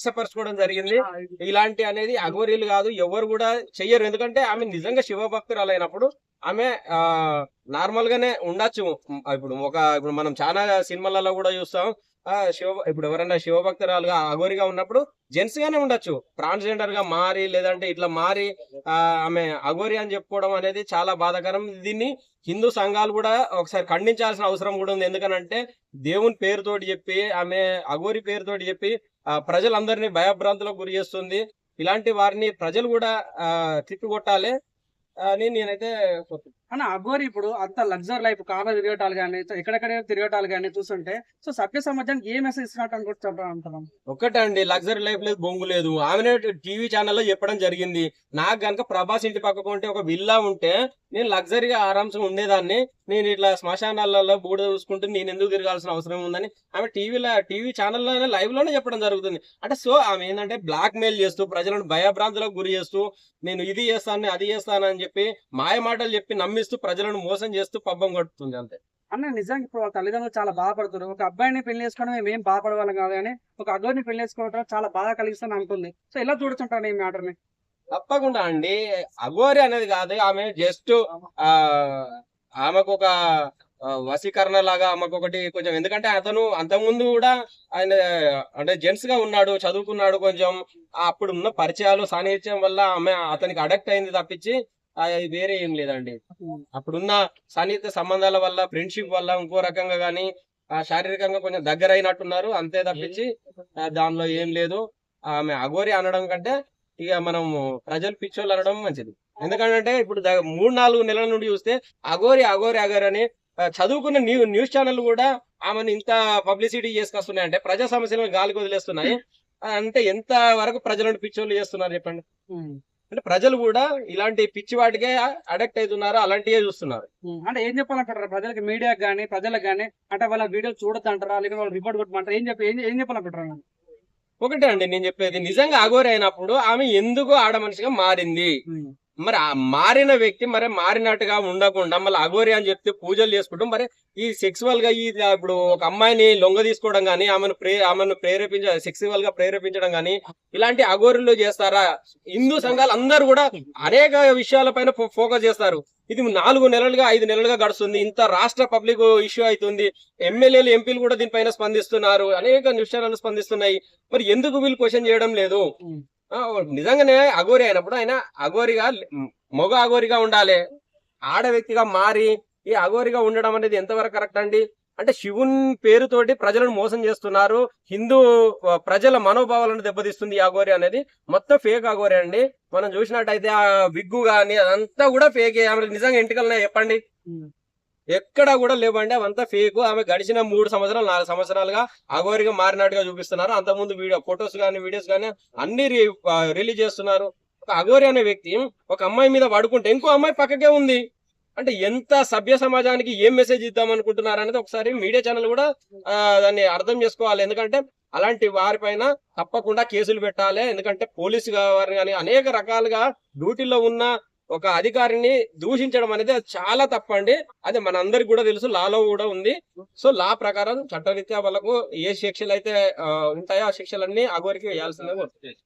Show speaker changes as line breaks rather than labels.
కించపరచుకోవడం జరిగింది. ఇలాంటి అనేది అఘోరీలు కాదు ఎవరు కూడా చెయ్యరు. ఎందుకంటే ఆమె నిజంగా శివభక్తురాలు అయినప్పుడు ఆమె ఆ నార్మల్ గానే ఉండొచ్చు. ఇప్పుడు ఒక ఇప్పుడు మనం చాలా సినిమాలలో కూడా చూస్తాం ఆ శివ ఇప్పుడు ఎవరైనా శివభక్తురాలుగా అఘోరిగా ఉన్నప్పుడు జెంట్స్ గానే ఉండొచ్చు. ట్రాన్స్జెండర్గా మారి లేదంటే ఇట్లా మారి ఆ ఆమె అఘోరి అని చెప్పుకోవడం అనేది చాలా బాధాకరం. దీన్ని హిందూ సంఘాలు కూడా ఒకసారి ఖండించాల్సిన అవసరం కూడా ఉంది. ఎందుకనంటే దేవుని పేరుతోటి చెప్పి ఆమె అఘోరి పేరుతోటి చెప్పి ఆ ప్రజలందరినీ భయభ్రాంతులకు గురి చేస్తుంది. ఇలాంటి వారిని ప్రజలు కూడా ఆ తిప్పికొట్టాలి అని నేనైతే అని
అన్న అఘోరి ఇప్పుడు అంత లగ్జర్ లైఫ్ కార్లో తిరగటాలు కానీ ఎక్కడెక్కడ తిరగటాలు కానీ చూస్తుంటే సో సభ్య సమాజానికి ఏ మెసేజ్ ఇస్తున్నట్టు అనుకుంటు చెప్పాలంటున్నాం
ఒక్కటే అండి లగ్జరీ లైఫ్ లేదు బొంగు లేదు. ఆమె టీవీ ఛానల్లో చెప్పడం జరిగింది. నాకు గనక ప్రభాస్ ఇంటి పక్కకు ఉంటే ఒక విల్లా ఉంటే నేను లగ్జరీగా ఆరాంశం ఉండేదాన్ని. నేను ఇట్లా శ్మశానాలలో బూడ చూసుకుంటూ నేను ఎందుకు తిరగాల్సిన అవసరం ఉందని ఆమె టీవీలో టీవీ ఛానల్లోనే లైవ్లోనే చెప్పడం జరుగుతుంది. అంటే సో ఆమె ఏంటంటే బ్లాక్ మెయిల్ చేస్తూ ప్రజలను భయభ్రాంతులకు గురి చేస్తూ నేను ఇది చేస్తాను అది చేస్తాను అని చెప్పి మాయ మాటలు చెప్పి నమ్మిస్తూ ప్రజలను మోసం చేస్తూ పబ్బం గడుపుతుంది అంతే.
అన్న నిజంగా ఇప్పుడు తల్లిదండ్రులు చాలా బాధపడుతున్నారు. ఒక అబ్బాయిని పెళ్ళి చేసుకోవడం మేము ఏం బాధపడవాళ్ళం కాదు కానీ ఒక అఘోరిని పెళ్ళి చేసుకోవడం చాలా బాధ కలిగిస్తుంది అనుకుంది. సో ఎలా చూడుతుంటాను ఈ మ్యాటర్ని
తప్పకుండా అండి. అఘోరి అనేది కాదు ఆమె జస్ట్ ఆ ఆమెకు ఒక వశీకరణ లాగా ఆమెకు ఒకటి కొంచెం ఎందుకంటే అతను అంతకుముందు కూడా ఆయన అంటే జెంట్స్గా ఉన్నాడు చదువుకున్నాడు కొంచెం. అప్పుడు ఉన్న పరిచయాలు సాన్నిహిత్యం వల్ల ఆమె అతనికి అడక్ట్ అయింది తప్పించి అది వేరే ఏం లేదండి. అప్పుడున్న సాన్నిహిత్య సంబంధాల వల్ల ఫ్రెండ్షిప్ వల్ల ఇంకో రకంగా గానీ ఆ శారీరకంగా కొంచెం దగ్గర అయినట్టున్నారు అంతే తప్పించి దానిలో ఏం లేదు. ఆమె అఘోరి అనడం కంటే ఇక మనం ప్రజలు పిచ్చోళ్ళు అనడం మంచిది. ఎందుకంటే ఇప్పుడు మూడు నాలుగు నెలల నుండి చూస్తే అఘోరి అఘోరి అఘోరి అని చదువుకున్న న్యూ న్యూస్ ఛానల్ కూడా ఆమెను ఇంత పబ్లిసిటీ చేసుకొస్తున్నాయి. అంటే ప్రజా సమస్యలను గాలికి వదిలేస్తున్నాయి. అంటే ఎంత వరకు ప్రజలను పిచ్చోళ్ళు చేస్తున్నారు చెప్పండి? అంటే ప్రజలు కూడా ఇలాంటి పిచ్చి వాటికే అడక్ట్ అవుతున్నారు? అలాంటివే చూస్తున్నారు.
అంటే ఏం చెప్పాలంటారు? ప్రజలకి మీడియాకి కానీ ప్రజలకు కానీ అంటే వాళ్ళ వీడియో చూడొద్దంటారా? లేకపోతే వాళ్ళు రిపోర్ట్ కొట్టమంటారా? ఏం చెప్పి ఏం- చెప్పాలనుకుంటారు
ఒకటే అండి నేను చెప్పేది నిజంగా అఘోరి అయినప్పుడు ఆమె ఎందుకు ఆడ మనిషిగా మారింది మరి ఆ మారిన వ్యక్తి మరి మారినట్టుగా ఉండకుండా మళ్ళీ అఘోరి అని చెప్తే పూజలు చేసుకుంటాం మరి ఈ సెక్సువల్గా ఈ ఇప్పుడు ఒక అమ్మాయిని లొంగ తీసుకోవడం కానీ ఆమెను ప్రే ఆమెను ప్రేరేపించ సెక్సువల్గా ప్రేరేపించడం కానీ ఇలాంటి అఘోరులు చేస్తారా? హిందూ సంఘాలు అందరూ కూడా అనేక విషయాలపైన ఫోకస్ చేస్తారు. ఇది నాలుగు నెలలుగా ఐదు నెలలుగా గడుస్తుంది. ఇంత రాష్ట్ర పబ్లిక్ ఇష్యూ అవుతుంది. ఎమ్మెల్యేలు ఎంపీలు కూడా దీనిపైన స్పందిస్తున్నారు. అనేక విషయాలను స్పందిస్తున్నాయి. మరి ఎందుకు వీళ్ళు క్వశ్చన్ చేయడం లేదు? నిజంగానే అఘోరి అయినప్పుడు ఆయన అఘోరిగా మగ అఘోరిగా ఉండాలి. ఆడ వ్యక్తిగా మారి ఈ అఘోరిగా ఉండడం అనేది ఎంతవరకు కరెక్ట్ అండి? అంటే శివుని పేరుతోటి ప్రజలను మోసం చేస్తున్నారు. హిందూ ప్రజల మనోభావాలను దెబ్బతీస్తుంది ఈ అఘోరి అనేది. మొత్తం ఫేక్ అఘోరి అండి. మనం చూసినట్టయితే ఆ విగ్గు గాని అదంతా కూడా ఫేక్ ఆమె నిజంగా ఇంటికల్లా చెప్పండి? ఎక్కడ కూడా లేవండి. అవంతా ఫేక్ ఆమె గడిచిన మూడు సంవత్సరాలు నాలుగు సంవత్సరాలుగా అఘోరిగా మారినట్టుగా చూపిస్తున్నారు. అంతకుముందు వీడియో ఫొటోస్ కానీ వీడియోస్ కానీ అన్ని రిలీజ్ చేస్తున్నారు. ఒక అఘోరి అనే వ్యక్తి ఒక అమ్మాయి మీద పడుకుంటే ఇంకో అమ్మాయి పక్కకే ఉంది. అంటే ఎంత సభ్య సమాజానికి ఏం మెసేజ్ ఇద్దాం అనుకుంటున్నారు అనేది ఒకసారి మీడియా ఛానల్ కూడా దాన్ని అర్థం చేసుకోవాలి. ఎందుకంటే అలాంటి వారిపైన తప్పకుండా కేసులు పెట్టాలి. ఎందుకంటే పోలీసు వారిని కానీ అనేక రకాలుగా డ్యూటీలో ఉన్న ఒక అధికారిని దూషించడం అనేది చాలా తప్పండి. అది మనందరికి కూడా తెలుసు లాలో కూడా ఉంది. సో లా ప్రకారం చట్టరీత్యా వాళ్ళకు ఏ శిక్షలు అయితే ఉంటాయో ఆ శిక్షలన్నీ అగోరికి వేయాల్సిందే